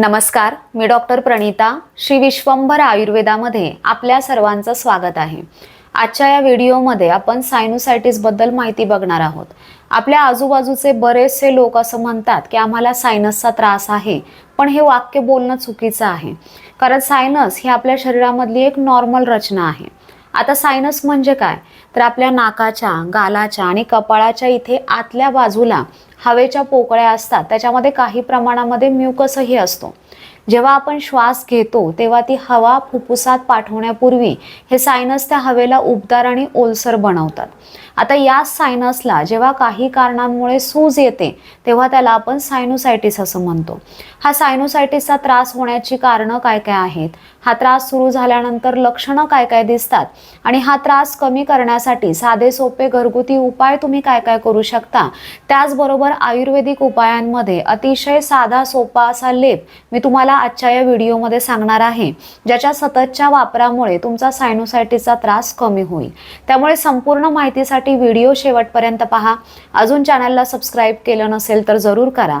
नमस्कार मी डॉक्टर प्रणिता श्री विश्वंभर आयुर्वेदामध्ये आपल्या सर्वांचं स्वागत आहे. आजच्या या व्हिडिओमध्ये आपण सायनोसायटीसबद्दल माहिती बघणार आहोत. आपल्या आजूबाजूचे बरेचसे लोक असं म्हणतात की आम्हाला सायनसचा त्रास आहे पण हे वाक्य बोलणं चुकीचं आहे. कारण सायनस ही आपल्या शरीरामधली एक नॉर्मल रचना आहे. आता सायनस म्हणजे काय? तर आपल्या नाकाच्या गालाच्या आणि कपाळाच्या इथे आतल्या बाजूला हवेच्या पोकळ्या असतात. त्याच्यामध्ये काही प्रमाणामध्ये म्युकसही असतो. जेव्हा आपण श्वास घेतो तेव्हा ती हवा फुफ्फुसात पाठवण्यापूर्वी हे सायनस त्या हवेला उबदार आणि ओलसर बनवतात. आता या सायनसला जेव्हा काही कारणांमुळे सूज येते तेव्हा त्याला आपण सायनोसायटिस असं म्हणतो. हा सायनोसायटिसचा त्रास होण्याची कारणं काय काय आहेत? हा त्रास सुरू झाल्यानंतर लक्षणं काय काय दिसतात? आणि हा त्रास कमी करण्यासाठी साधे सोपे घरगुती उपाय तुम्ही काय काय करू शकता? त्याचबरोबर आयुर्वेदिक उपायांमध्ये अतिशय साधा सोपा असा लेप मी तुम्हाला आजच्या या व्हिडिओमध्ये सांगणार आहे ज्याच्या सततच्या वापरामुळे तुमचा सायनोसायटीचा त्रास कमी होईल. त्यामुळे संपूर्ण माहितीसाठी व्हिडिओ शेवटपर्यंत पहा. अजून चॅनलला सबस्क्राईब केलं नसेल तर जरूर करा.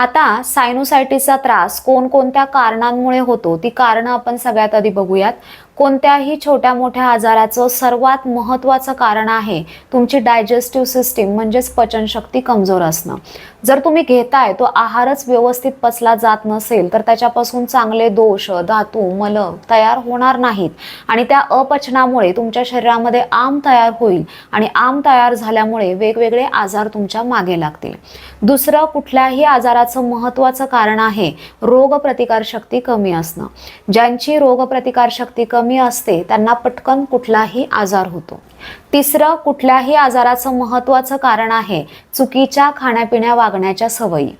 आता सायनोसायटिसचा त्रास कोणकोणत्या कारणांमुळे होतो? ती कारणं आपण सगळ्यात आधी बघूयात. कोणत्याही छोट्या मोठ्या आजाराचं सर्वात महत्त्वाचं कारण आहे तुमची डायजेस्टिव्ह सिस्टीम म्हणजेच पचनशक्ती कमजोर असणं. जर तुम्ही घेताय तो आहारच व्यवस्थित पचला जात नसेल तर त्याच्यापासून चांगले दोष धातू मल तयार होणार नाहीत. आणि त्या अपचनामुळे तुमच्या शरीरामध्ये आम तयार होईल आणि आम तयार झाल्यामुळे वेगवेगळे आजार तुमच्या मागे लागतील. दुसरं कुठल्याही आजाराचं महत्त्वाचं कारण आहे रोगप्रतिकारशक्ती कमी असणं. ज्यांची रोगप्रतिकारशक्ती कमी असते त्यांना पटकन कुठलाही आजार होतो. तिसरं कुठल्याही आजाराचं महत्त्वाचं कारण आहे चुकीच्या खाण्यापिण्या वागण्याच्या सवयी.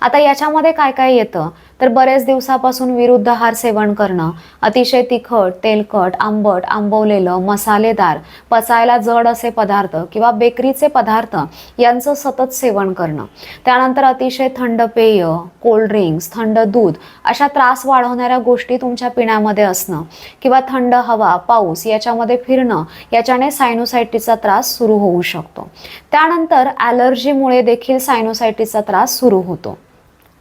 आता याच्यामध्ये काय काय येतं? तर बरेच दिवसापासून विरुद्ध आहार सेवन करणं अतिशय तिखट तेलकट आंबट आंबवलेलं मसालेदार पचायला जड असे पदार्थ किंवा बेकरीचे पदार्थ यांचं सतत सेवन करणं. त्यानंतर अतिशय थंड पेय कोल्ड्रिंक्स थंड दूध अशा त्रास वाढवणाऱ्या गोष्टी तुमच्या पिण्यामध्ये असणं किंवा थंड हवा पाऊस याच्यामध्ये फिरणं याच्याने सायनोसायटीचा त्रास सुरू होऊ शकतो. त्यानंतर ॲलर्जीमुळे देखील सायनोसायटीचा त्रास सुरू होतो.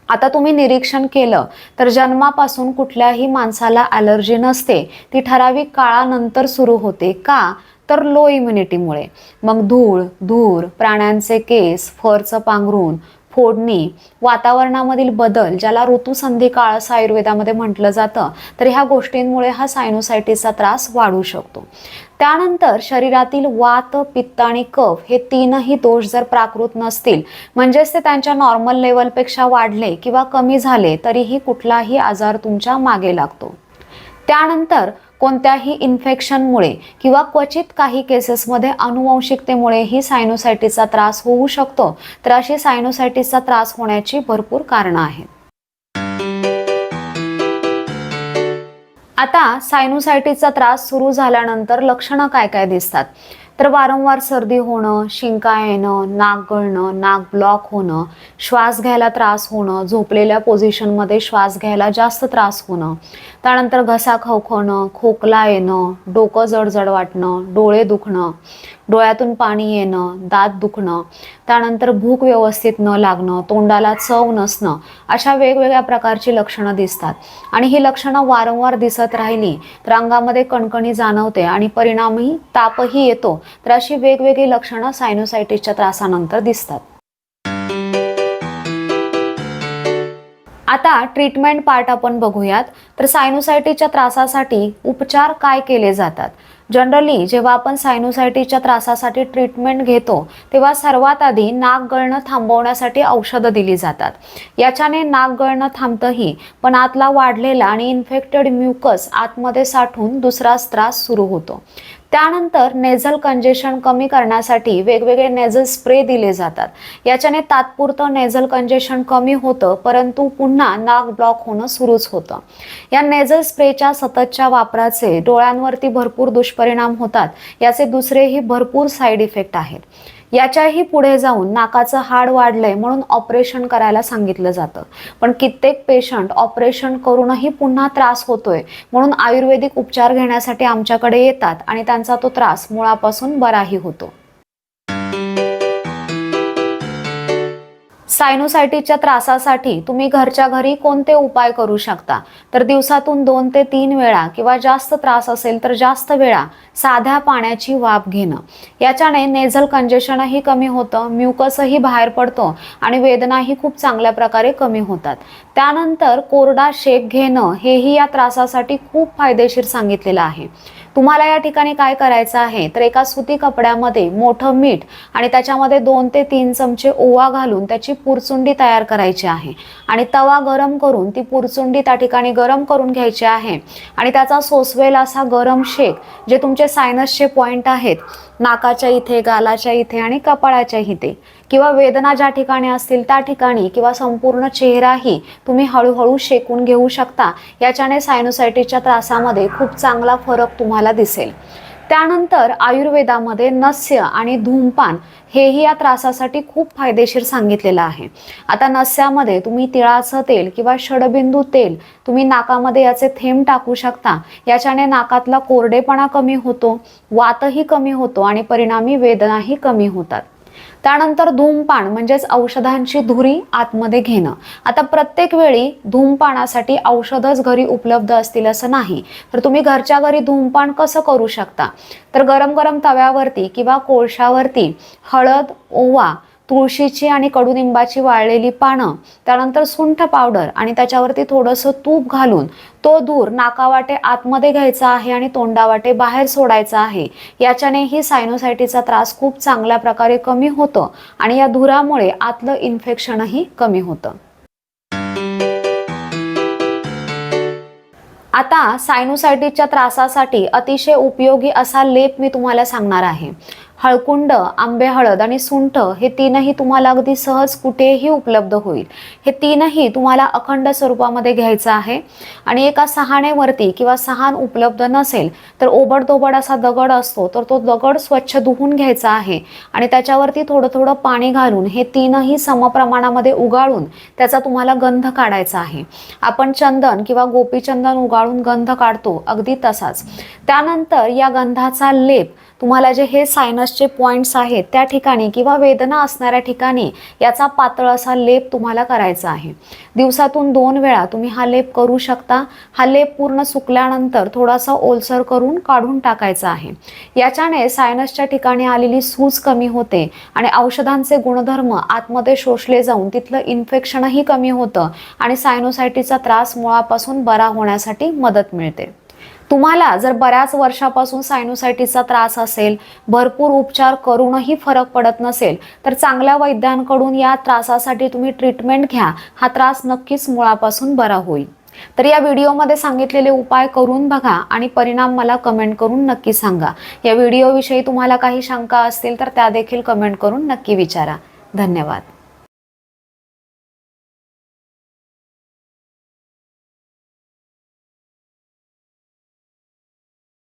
आता तुम्ही निरीक्षण केलं तर जन्मापासून कुठल्याही माणसाला ॲलर्जी नसते. ती ठराविक काळानंतर सुरू होते का? तर लो इम्युनिटीमुळे मग धूळ धूर प्राण्यांचे केस फरचं पांघरून फोडणी वातावरणामधील बदल ज्याला ऋतुसंधी काळ असं आयुर्वेदामध्ये म्हटलं जातं तर ह्या गोष्टींमुळे हा सायनोसायटीसचा त्रास वाढू शकतो. त्यानंतर शरीरातील वात पित्त आणि कफ हे तीनही दोष जर प्राकृत नसतील म्हणजेच ते त्यांच्या नॉर्मल लेवलपेक्षा वाढले किंवा कमी झाले तरीही कुठलाही आजार तुमच्या मागे लागतो. त्यानंतर कोणत्याही इन्फेक्शनमुळे किंवा क्वचित काही केसेसमध्ये अनुवंशिकतेमुळेही सायनोसायटीसचा त्रास होऊ शकतो तर अशी सायनोसायटीसचा त्रास होण्याची भरपूर कारणं आहेत. आता सायनोसायटीसचा त्रास सुरू झाल्यानंतर लक्षणं काय काय दिसतात? तर वारंवार सर्दी होणं शिंका येणं नाक गळणं नाक ब्लॉक होणं श्वास घ्यायला त्रास होणं झोपलेल्या पोझिशनमध्ये श्वास घ्यायला जास्त त्रास होणं. त्यानंतर घसा खवखवणं खोकला येणं डोकं जडजड वाटणं डोळे दुखणं डोळ्यातून पाणी येणं दात दुखणं त्यानंतर भूक व्यवस्थित न लागणं तोंडाला चव नसणं अशा वेगवेगळ्या प्रकारची लक्षणं दिसतात. आणि ही लक्षणं वारंवार दिसत राहिली तर अंगामध्ये कणकणी जाणवते आणि परिणामी तापही येतो तर अशी वेगवेगळी लक्षणं सायनोसायटिसच्या त्रासानंतर दिसतात. आता ट्रीटमेंट पार्ट आपण बघूयात. तर सायनोसायटीच्या त्रासासाठी उपचार काय केले जातात? जनरली जेव्हा आपण सायनोसायटीच्या त्रासासाठी ट्रीटमेंट घेतो तेव्हा सर्वात आधी नाक गळणं थांबवण्यासाठी औषधं दिली जातात. याच्याने नाक गळणं थांबतंही पण आतला वाढलेला आणि इन्फेक्टेड म्युकस आतमध्ये साठून दुसराच त्रास सुरू होतो. त्यानंतर नेझल कंजेशन कमी करण्यासाठी वेगवेगळे नेझल स्प्रे दिले जातात. याच्याने तात्पुरतं नेझल कंजेशन कमी होतं परंतु पुन्हा नाक ब्लॉक होणं सुरूच होतं. या नेझल स्प्रेच्या सततच्या वापराचे डोळ्यांवरती भरपूर दुष्परिणाम होतात. याचे दुसरेही भरपूर साईड इफेक्ट आहेत. याच्याही पुढे जाऊन नाकाचं हाड वाढलंय म्हणून ऑपरेशन करायला सांगितलं जातं. पण कित्येक पेशंट ऑपरेशन करूनही पुन्हा त्रास होतोय म्हणून आयुर्वेदिक उपचार घेण्यासाठी आमच्याकडे येतात आणि त्यांचा तो त्रास मुळापासून बराही होतो. सायनोसायटिसच्या त्रासासाठी तुम्ही घरच्या घरी कोणते उपाय करू शकता? तर दिवसातून दोन ते तीन वेळा किंवा जास्त त्रास असेल तर जास्त वेळा साध्या पाण्याची वाफ घेणं. याच्याने नेझल कंजेशनही कमी होतं म्युकसही बाहेर पडतो आणि वेदनाही खूप चांगल्या प्रकारे कमी होतात. त्यानंतर कोरडा शेक घेणं हेही या त्रासासाठी खूप फायदेशीर सांगितलेलं आहे. तुम्हाला या ठिकाणी काय करायचं आहे? तर एका सुती कपड्यामध्ये मोठं मीठ आणि त्याच्यामध्ये दोन ते तीन चमचे ओवा घालून त्याची पुरचुंडी तयार करायची आहे. आणि तवा गरम करून ती पुरचुंडी त्या ठिकाणी गरम करून घ्यायची आहे. आणि त्याचा सोसवेल असा गरम शेक जे तुमचे सायनसचे पॉईंट आहेत नाकाच्या इथे गालाच्या इथे आणि कपाळाच्या इथे. किंवा वेदना ज्या ठिकाणी असतील त्या ठिकाणी किंवा संपूर्ण चेहराही तुम्ही हळूहळू शेकून घेऊ शकता. याच्याने सायनोसायटीच्या त्रासामध्ये खूप चांगला फरक तुम्हाला दिसेल. त्यानंतर आयुर्वेदामध्ये नस्य आणि धूमपान हेही या त्रासासाठी खूप फायदेशीर सांगितलेलं आहे. आता नस्यामध्ये तुम्ही तिळाचं तेल किंवा षडबिंदू तेल तुम्ही नाकामध्ये याचे थेंब टाकू शकता. याच्याने नाकातला कोरडेपणा कमी होतो वातही कमी होतो आणि परिणामी वेदनाही कमी होतात. त्यानंतर धूमपान म्हणजेच औषधांची धुरी आतमध्ये घेणं. आता प्रत्येक वेळी धूमपानासाठी औषधच घरी उपलब्ध असतील असं नाही. तर तुम्ही घरच्या घरी धूमपान कसं करू शकता? तर गरम गरम तव्यावरती किंवा कोळशावरती हळद ओवा तुळशीची आणि कडुनिंबाची वाळलेली पानं त्यानंतर सुंठ पावडर आणि त्याच्यावरती थोडंसं तूप घालून तो दूर नाकावाटे आतमध्ये घ्यायचा आहे आणि तोंडावाटे बाहेर सोडायचा आहे. याच्यानेही सायनोसायटीचा त्रास खूप चांगल्या प्रकारे कमी होतो आणि या धुरामुळे आतलं इन्फेक्शनही कमी होतं. आता सायनोसायटीच्या त्रासासाठी अतिशय उपयोगी असा लेप मी तुम्हाला सांगणार आहे. हळकुंड आंबे हळद आणि सुंठ हे तीनही तुम्हाला अगदी सहज कुठेही उपलब्ध होईल. हे तीनही तुम्हाला अखंड स्वरूपामध्ये घ्यायचं आहे. आणि एका सहाणेवरती किंवा सहान उपलब्ध नसेल तर ओबडधोबड असा दगड असतो तर तो दगड स्वच्छ धुवून घ्यायचा आहे. आणि त्याच्यावरती थोडं थोडं पाणी घालून हे तीनही समप्रमाणामध्ये उगाळून त्याचा तुम्हाला गंध काढायचा आहे. आपण चंदन किंवा गोपीचंदन उगाळून गंध काढतो अगदी तसाच. त्यानंतर या गंधाचा लेप तुम्हाला जे हे सायनसचे पॉईंट्स आहेत त्या ठिकाणी किंवा वेदना असणाऱ्या ठिकाणी याचा पातळ असा लेप तुम्हाला करायचा आहे. दिवसातून दोन वेळा तुम्ही हा लेप करू शकता. हा लेप पूर्ण सुकल्यानंतर थोडासा ओलसर करून काढून टाकायचा आहे. याच्याने सायनसच्या ठिकाणी आलेली सूज कमी होते आणि औषधांचे गुणधर्म आतमध्ये शोषले जाऊन तिथलं इन्फेक्शनही कमी होतं आणि सायनोसायटीचा त्रास मुळापासून बरा होण्यासाठी मदत मिळते. तुम्हाला जर बऱ्याच वर्षापासून सायनोसायटीसचा त्रास असेल भरपूर उपचार करूनही फरक पडत नसेल तर चांगल्या वैद्यांकडून या त्रासासाठी तुम्ही ट्रीटमेंट घ्या. हा त्रास नक्कीच मुळापासून बरा होईल. तर या व्हिडिओमध्ये सांगितलेले उपाय करून बघा आणि परिणाम मला कमेंट करून नक्की सांगा. या व्हिडिओविषयी तुम्हाला काही शंका असतील तर त्या देखील कमेंट करून नक्की विचारा. धन्यवाद.